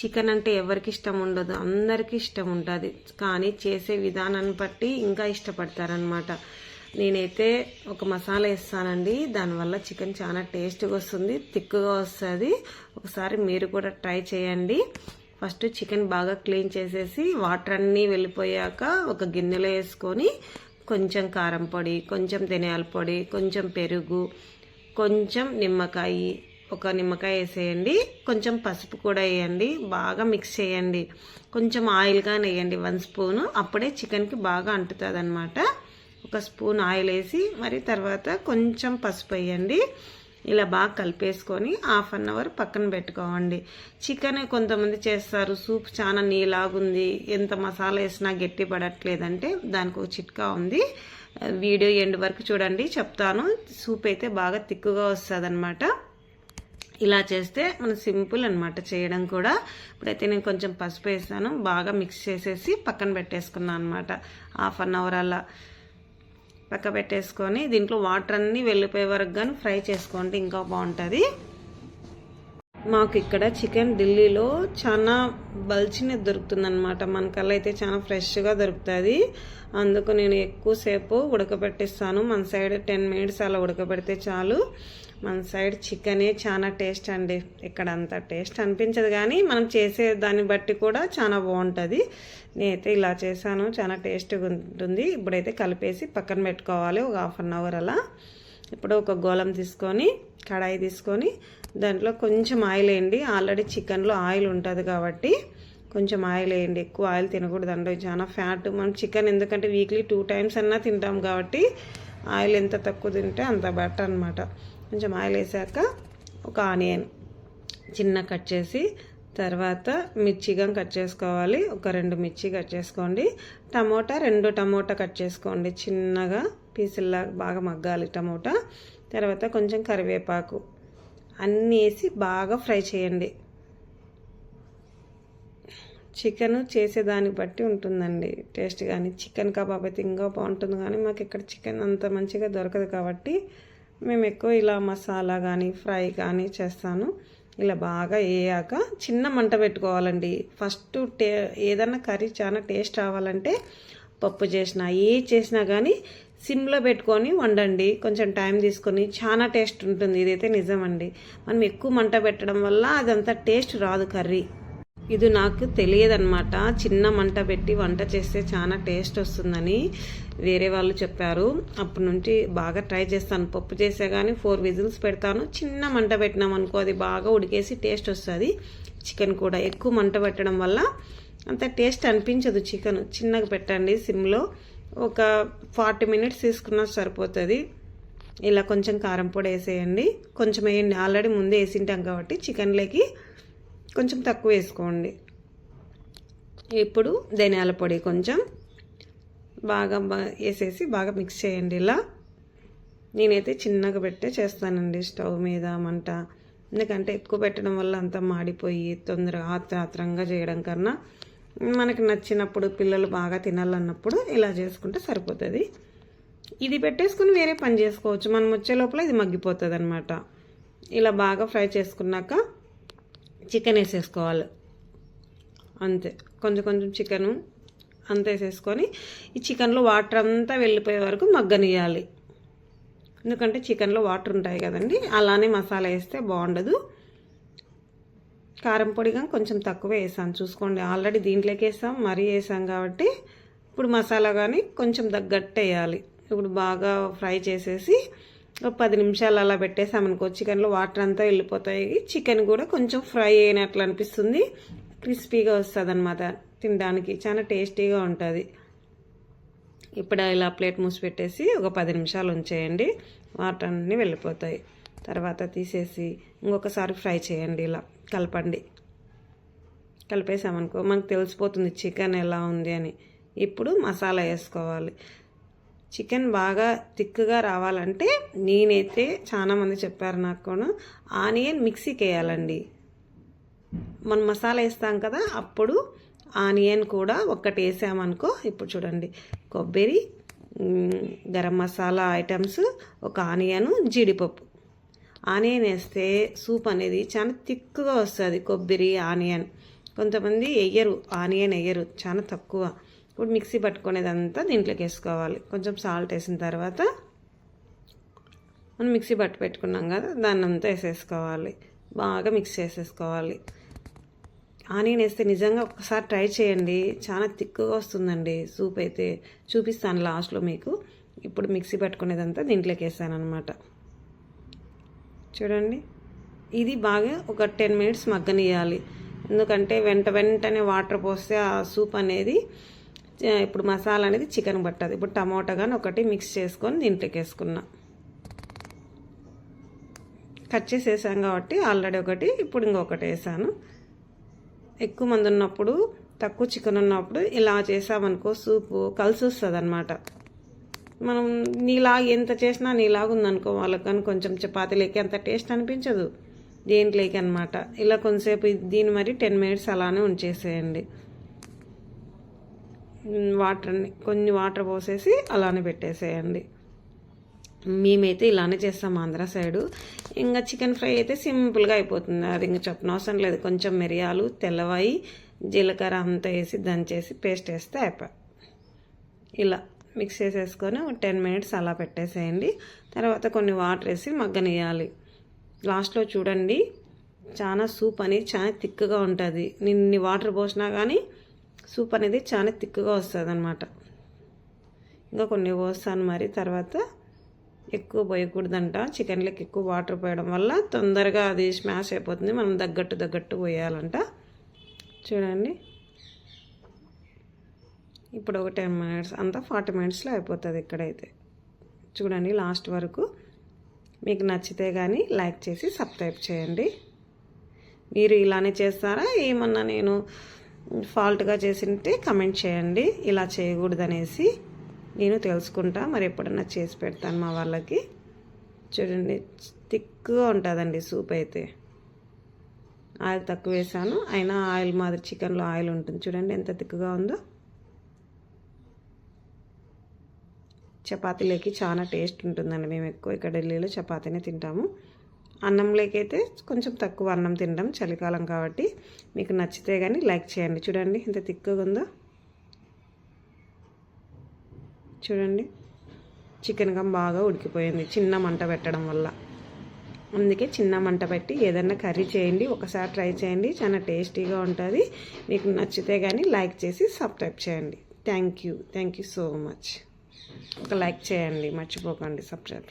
Chicken అంటే ఎవరికి ఇష్టం ఉండదు అందరికీ ఇష్టం ఉంటుంది. కానీ చేసే విధానాన్ని బట్టి ఇంకా ఇష్టపడతారనమాట నేనైతే ఒక మసాలా వేస్తానండి దానివల్ల చికెన్ చాలా టేస్ట్గా వస్తుంది తిక్కుగా వస్తుంది. ఒకసారి మీరు కూడా ట్రై చేయండి. ఫస్ట్ చికెన్ బాగా క్లీన్ చేసేసి వాటర్ అన్నీ వెళ్ళిపోయాక ఒక గిన్నెలో వేసుకొని కొంచెం కారం పొడి కొంచెం ధనియాల పొడి కొంచెం పెరుగు కొంచెం నిమ్మకాయి ఒక నిమ్మకాయ వేసేయండి. కొంచెం పసుపు కూడా వేయండి. బాగా మిక్స్ చేయండి. కొంచెం ఆయిల్ కానీ వేయండి వన్ స్పూను అప్పుడే చికెన్కి బాగా అంటుతుంది అనమాట ఒక స్పూన్ ఆయిల్ వేసి మరి తర్వాత కొంచెం పసుపు వేయండి. ఇలా బాగా కలిపేసుకొని హాఫ్ అన్ అవర్ పక్కన పెట్టుకోవండి. చికెన్ కొంతమంది చేస్తారు సూప్ చాలా నీలాగుంది ఎంత మసాలా వేసినా గట్టి పడట్లేదంటే దానికి ఒక చిట్కా ఉంది. వీడియో ఎండ్ వరకు చూడండి చెప్తాను. సూప్ అయితే బాగా తిక్కుగా వస్తుంది ఇలా చేస్తే మన సింపుల్ అనమాట చేయడం కూడా. ఇప్పుడైతే నేను కొంచెం పసుపు వేసాను. బాగా మిక్స్ చేసేసి పక్కన పెట్టేసుకున్నాను అనమాట హాఫ్ అన్ అవర్ అలా పక్క పెట్టేసుకొని దీంట్లో వాటర్ అన్నీ వెళ్ళిపోయే వరకు కానీ ఫ్రై చేసుకోండి ఇంకా బాగుంటుంది. మాకు ఇక్కడ చికెన్ ఢిల్లీలో చాలా బల్చిన దొరుకుతుంది అనమాట మనకల్లా అయితే చాలా ఫ్రెష్గా దొరుకుతుంది. అందుకు నేను ఎక్కువసేపు ఉడకబెట్టిస్తాను. మన సైడ్ టెన్ మినిట్స్ అలా ఉడకబెడితే చాలు. మన సైడ్ చికెనే చాలా టేస్ట్ అండి. ఇక్కడ అంత టేస్ట్ అనిపించదు కానీ మనం చేసే దాన్ని బట్టి కూడా చాలా బాగుంటుంది. నేనైతే ఇలా చేశాను చాలా టేస్ట్గా ఉంటుంది. ఇప్పుడైతే కలిపేసి పక్కన పెట్టుకోవాలి ఒక హాఫ్ అన్ అవర్ అలా. ఇప్పుడు ఒక గోళం తీసుకొని కడాయి తీసుకొని దాంట్లో కొంచెం ఆయిల్ వేయండి. ఆల్రెడీ చికెన్లో ఆయిల్ ఉంటుంది కాబట్టి కొంచెం ఆయిల్ వేయండి. ఎక్కువ ఆయిల్ తినకూడదు అండి. చాలా ఫ్యాట్. మనం చికెన్ ఎందుకంటే వీక్లీ టూ టైమ్స్ అన్నా తింటాం కాబట్టి ఆయిల్ ఎంత తక్కువ తింటే అంత బెటర్ అనమాట కొంచెం ఆయిల్ వేసాక ఒక ఆనియన్ చిన్న కట్ చేసి తర్వాత మిర్చిగా కట్ చేసుకోవాలి. ఒక రెండు మిర్చి కట్ చేసుకోండి. టమోటా రెండు టమోటా కట్ చేసుకోండి. చిన్నగా పీసుల్లా బాగా మగ్గాలి టమోటా. తర్వాత కొంచెం కరివేపాకు అన్నీ వేసి బాగా ఫ్రై చేయండి. చికెన్ చేసేదాన్ని బట్టి ఉంటుందండి. టేస్ట్ కానీ చికెన్ కబాబ్ అయితే ఇంకా బాగుంటుంది. కానీ మాకు ఇక్కడ చికెన్ అంత మంచిగా దొరకదు కాబట్టి మేము ఎక్కువ ఇలా మసాలా కానీ ఫ్రై కానీ చేస్తాను. ఇలా బాగా వేయాక చిన్న మంట పెట్టుకోవాలండి. ఫస్ట్ టే ఏదన్నా కర్రీ చాలా టేస్ట్ రావాలంటే పప్పు చేసినా ఏ చేసినా కానీ సిమ్లో పెట్టుకొని వండండి. కొంచెం టైం తీసుకొని చాలా టేస్ట్ ఉంటుంది. ఇదైతే నిజమండి. మనం ఎక్కువ మంట పెట్టడం వల్ల అదంతా టేస్ట్ రాదు కర్రీ. ఇది నాకు తెలియదన్నమాట. చిన్న మంట పెట్టి వంట చేస్తే చాలా టేస్ట్ వస్తుందని వేరే వాళ్ళు చెప్పారు. అప్పటి నుంచి బాగా ట్రై చేస్తాను. పప్పు చేసే కానీ ఫోర్ విజిల్స్ పెడతాను. చిన్న మంట పెట్టినాం అనుకో అది బాగా ఉడికేసి టేస్ట్ వస్తుంది. చికెన్ కూడా ఎక్కువ మంట పెట్టడం వల్ల అంత టేస్ట్ అనిపించదు చికెన్. చిన్నగా పెట్టండి సిమ్లో. ఒక ఫార్టీ మినిట్స్ తీసుకున్నా సరిపోతుంది. ఇలా కొంచెం కారం పొడి వేసేయండి. కొంచెం వేయండి. ఆల్రెడీ ముందే వేసింటాం కాబట్టి చికెన్లోకి కొంచెం తక్కువ వేసుకోండి. ఇప్పుడు ధనియాల పొడి కొంచెం బాగా వేసేసి బాగా మిక్స్ చేయండి ఇలా. నేనైతే చిన్నగా పెట్టే చేస్తానండి స్టవ్ మీద మంట. ఎందుకంటే ఎక్కువ పెట్టడం వల్ల అంతా మాడిపోయి తొందరగా ఆత్రాత్రంగా చేయడం కన్నా మనకి నచ్చినప్పుడు పిల్లలు బాగా తినాలన్నప్పుడు ఇలా చేసుకుంటే సరిపోతుంది. ఇది పెట్టేసుకుని వేరే పని చేసుకోవచ్చు. మనం వచ్చే లోపల ఇది మగ్గిపోతుంది అనమాట ఇలా బాగా ఫ్రై చేసుకున్నాక చికెన్ వేసేసుకోవాలి. అంతే. కొంచెం కొంచెం చికెను అంత వేసేసుకొని ఈ చికెన్లో వాటర్ అంతా వెళ్ళిపోయే వరకు మగ్గనియాలి ఎందుకంటే చికెన్లో వాటర్ ఉంటాయి కదండి అలానే మసాలా వేస్తే బాగుండదు. కారం పొడిగా కొంచెం తక్కువ వేసాను. చూసుకోండి ఆల్రెడీ దీంట్లోకి వేసాం మరీ వేసాం కాబట్టి ఇప్పుడు మసాలా కానీ కొంచెం తగ్గట్టు వేయాలి. ఇప్పుడు బాగా ఫ్రై చేసేసి ఒక పది నిమిషాలు అలా పెట్టేసామనుకో చికెన్లో వాటర్ అంతా వెళ్ళిపోతాయి. చికెన్ కూడా కొంచెం ఫ్రై అయినట్లు అనిపిస్తుంది. క్రిస్పీగా వస్తుంది అనమాట తినడానికి. చాలా టేస్టీగా ఉంటుంది. ఇప్పుడు ఇలా ప్లేట్ మూసి పెట్టేసి ఒక పది నిమిషాలు ఉంచేయండి. వాటర్ అన్నీ వెళ్ళిపోతాయి. తర్వాత తీసేసి ఇంకొకసారి ఫ్రై చేయండి ఇలా కలపండి. కలిపేసామనుకో మనకు తెలిసిపోతుంది చికెన్ ఎలా ఉంది అని. ఇప్పుడు మసాలా వేసుకోవాలి. చికెన్ బాగా థిక్గా రావాలంటే నేనైతే చాలామంది చెప్పారు నాకు కూడా ఆనియన్ మిక్సీకి వేయాలండి మనం మసాలా వేస్తాం కదా అప్పుడు ఆనియన్ కూడా ఒక్కటి వేసామనుకో ఇప్పుడు చూడండి కొబ్బరి గరం మసాలా ఐటమ్స్ ఒక ఆనియన్ జీడిపప్పు. ఆనియన్ వేస్తే సూప్ అనేది చాలా థిక్గా వస్తుంది కొబ్బరి ఆనియన్. కొంతమంది వేయరు ఆనియన్ వేయరు చాలా తక్కువ. ఇప్పుడు మిక్సీ పట్టుకునేదంతా దీంట్లోకి వేసుకోవాలి. కొంచెం సాల్ట్ వేసిన తర్వాత మనం మిక్సీ పట్టు పెట్టుకున్నాం కదా దాన్ని అంతా వేసేసుకోవాలి. బాగా మిక్స్ చేసేసుకోవాలి. ఆనియన్ వేస్తే నిజంగా ఒకసారి ట్రై చేయండి. చాలా తిక్కుగా వస్తుందండి సూప్ అయితే. చూపిస్తాను లాస్ట్లో మీకు. ఇప్పుడు మిక్సీ పట్టుకునేదంతా దీంట్లోకి వేసాను అనమాట చూడండి. ఇది బాగా ఒక టెన్ మినిట్స్ మగ్గనియాలి ఎందుకంటే వెంట వెంటనే వాటర్ పోస్తే ఆ సూప్ అనేది ఇప్పుడు మసాలా అనేది చికెన్ పట్టదు. ఇప్పుడు టమాటా కానీ ఒకటి మిక్స్ చేసుకొని దీంట్లోకి వేసుకున్నా కట్ చేసేసాం కాబట్టి ఆల్రెడీ ఒకటి ఇప్పుడు ఇంకొకటి వేసాను. ఎక్కువ మంది ఉన్నప్పుడు తక్కువ చికెన్ ఉన్నప్పుడు ఇలా చేసామనుకో సూపు కలిసి వస్తుంది అనమాట మనం నీలా ఎంత చేసినా నీలాగా ఉందనుకో వాళ్ళకి కానీ కొంచెం చపాతీలోకి అంత టేస్ట్ అనిపించదు. దేంట్లోకి అనమాట ఇలా కొంతసేపు దీన్ని మరి టెన్ మినిట్స్ అలానే ఉంచేసేయండి. వాటర్ని కొన్ని వాటర్ పోసేసి అలానే పెట్టేసేయండి. మేమైతే ఇలానే చేస్తాం ఆంధ్ర సైడు. ఇంకా చికెన్ ఫ్రై అయితే సింపుల్గా అయిపోతుంది. అది ఇంకా చెప్పనవసరం లేదు. కొంచెం మిరియాలు తెల్లవాయి జీలకర్ర అంతా వేసి దంచేసి పేస్ట్ వేస్తే అయిపోయి. ఇలా మిక్స్ చేసేసుకొని ఒక టెన్ మినిట్స్ అలా పెట్టేసేయండి. తర్వాత కొన్ని వాటర్ వేసి మగ్గనియాలి లాస్ట్లో చూడండి చాలా సూప్ అనేది చాలా తిక్కుగా ఉంటుంది. నిన్ని వాటర్ పోసినా కానీ సూప్ అనేది చాలా తిక్కుగా వస్తుంది అనమాట ఇంకా కొన్ని పోస్తాను మరి. తర్వాత ఎక్కువ పోయకూడదంట. చికెన్లకి ఎక్కువ వాటర్ పోయడం వల్ల తొందరగా అది స్మాష్ అయిపోతుంది. మనం తగ్గట్టు తగ్గట్టు పోయాలంట. చూడండి. ఇప్పుడు ఒక టెన్ మినిట్స్ అంతా ఫార్టీ మినిట్స్లో అయిపోతుంది ఇక్కడైతే. చూడండి లాస్ట్ వరకు. మీకు నచ్చితే కానీ లైక్ చేసి సబ్స్క్రైబ్ చేయండి. మీరు ఇలానే చేస్తారా? ఏమన్నా నేను ఫాల్ట్గా చేసింటే కమెంట్ చేయండి. ఇలా చేయకూడదనేసి నేను తెలుసుకుంటా. మరి ఎప్పుడన్నా చేసి పెడతాను మా వాళ్ళకి. చూడండి థిక్గా ఉంటుందండి సూప్ అయితే. ఆయిల్ తక్కువ వేసాను. అయినా ఆయిల్ మాదిరి చికెన్లో ఆయిల్ ఉంటుంది. చూడండి ఎంత థిక్గా ఉందో. చపాతీలోకి చాలా టేస్ట్ ఉంటుందండి. మేము ఎక్కువ ఇక్కడ ఢిల్లీలో చపాతీనే తింటాము. అన్నంలోకి అయితే కొంచెం తక్కువ అన్నం తినడం చలికాలం కాబట్టి మీకు నచ్చితే కానీ లైక్ చేయండి. చూడండి ఎంత తిక్కుగా ఉందో. చూడండి చికెన్ గమ్ బాగా ఉడికిపోయింది చిన్న మంట పెట్టడం వల్ల. అందుకే చిన్న మంట పెట్టి ఏదైనా కర్రీ చేయండి ఒకసారి ట్రై చేయండి చాలా టేస్టీగా ఉంటుంది. మీకు నచ్చితే కానీ లైక్ చేసి సబ్స్క్రైబ్ చేయండి. Thank you thank you so much. ఒక లైక్ చేయండి మర్చిపోకండి సబ్స్క్రైబ్.